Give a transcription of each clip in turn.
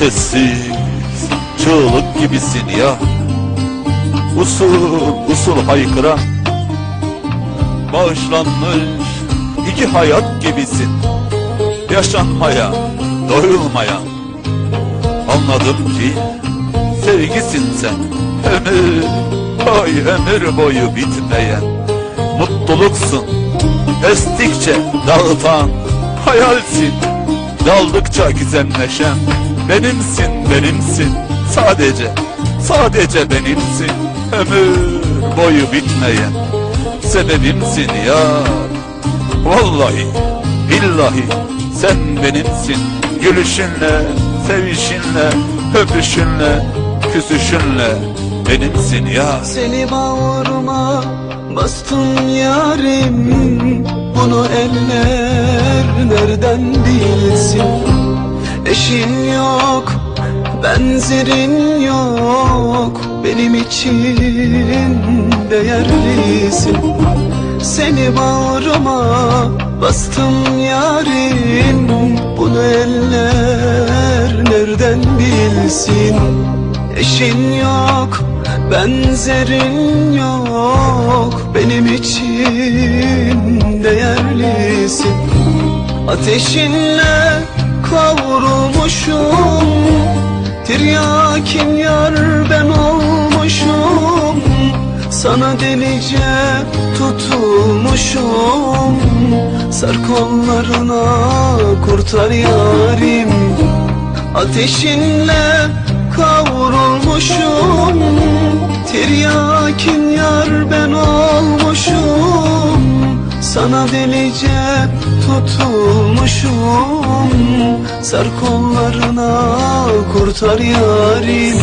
Sessiz çığlık gibisin ya. Usul usul haykıran Bağışlanmış iki hayat gibisin. Yaşanmaya, doyulmaya. Anladım ki sevgisin sen. Ömür, ay ömür boyu bitmeyen Mutluluksun. Estikçe dağıtan hayalsin. Daldıkça gizemleşen Benimsin benimsin. Sadece sadece benimsin. Ömür boyu bitmeyen Sebebimsin ya. Vallahi billahi sen benimsin. Gülüşünle, sevişinle, öpüşünle, küsüşünle Benimsin ya. Seni bağrıma bastım yarim. Bunu eller nereden bilsin Eşin yok, benzerin yok. Benim için değerlisin Seni bağrıma bastım yarim. Bunu eller nereden bilsin? Eşin yok, benzerin yok. Benim için değerlisin Ateşinle kavrulmuşum Tiryakin yar ben olmuşum. Sana delice tutulmuşum. Sar kollarına kurtar yarim. Ateşinle kavrulmuşum. Tiryakin yar ben olmuşum. Sana delice tutulmuşum Sar kollarına kurtar yarim.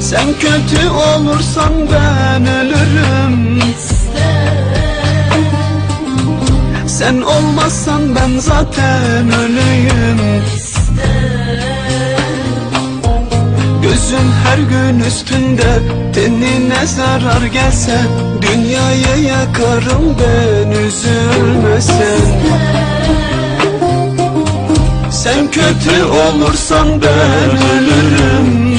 Sen kötü olursan ben ölürüm. Sen olmazsan ben zaten ölüyüm Gözün her gün üstünde Tenine zarar gelse Dünyayı yakarım ben üzülme sen kötü olursan ben ölürüm.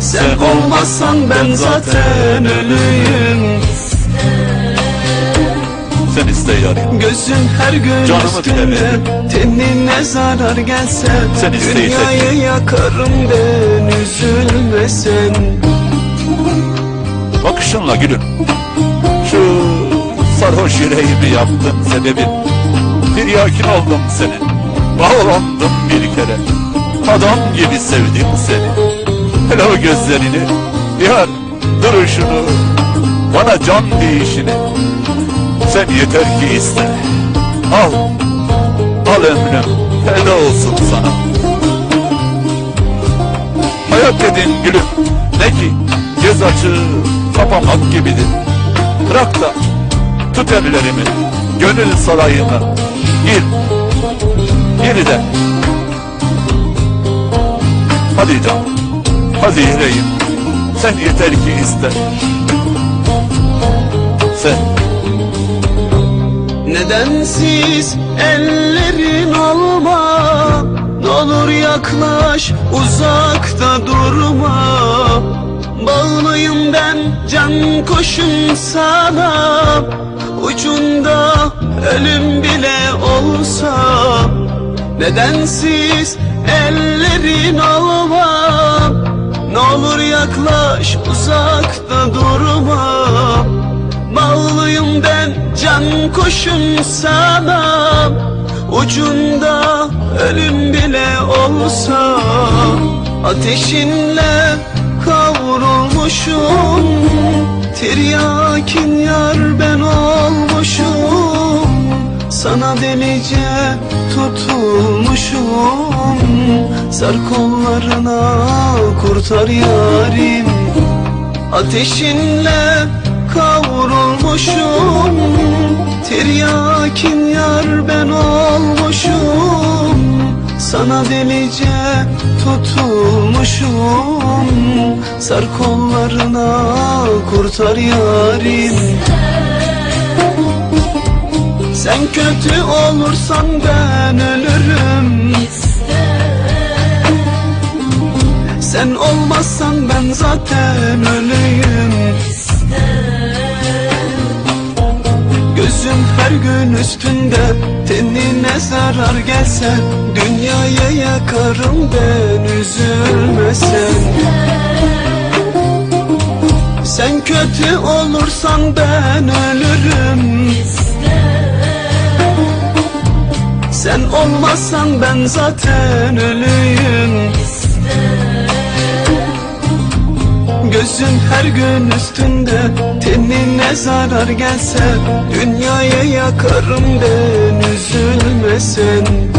Sen olmazsan ben zaten ölüyüm Sen iste yarim Gözün her gün Canımı üstünde. Tenine zarar gelse Sen iste Dünyayı iste. yakarım ben üzülme sen Bakışınla gülüm Şu sarhoş yüreğimi yaptın sebebin Bir yakin oldum senin Bağlandım bir kere. Adam gibi sevdim seni. Hele o gözlerini Yar duruşunu Bana can değişini. Sen yeter ki iste. Al Al ömrüm Feda olsun sana. Hayat dedin gülüm Ne ki? Göz açığı kapamak gibidir. Bırak da tut ellerimi Gönül sarayına Gir. De. Hadi can Hadi yüreğim. Sen yeter ki iste. Sen. Nedensiz ellerin olma Ne olur yaklaş uzakta durma. Bağlıyım ben can koşun sana Ucunda ölüm bile olsa Nedensiz ellerin olma Ne olur yaklaş uzakta durma. Bağlıyım ben can koşun sana. Ucunda ölüm bile olsa Ateşinle kavrulmuşum Tiryakin yar ben olmuşum Sana delice tutulmuşum. Sar kollarına kurtar yarim. Ateşinle kavrulmuşum. Tiryakin yar ben olmuşum Sana delice tutulmuşum. Sar kollarına kurtar yarim. Sen kötü olursan ben ölürüm. Sen olmazsan ben zaten ölüyüm Gözüm her gün üstünde Tenine zarar gelse Dünyaya yakarım ben üzülme sen kötü olursan ben ölürüm. Sen olmazsan ben zaten ölüyüm. Gözüm her gün üstünde Tenine zarar gelse Dünyaya yakarım ben üzülme sen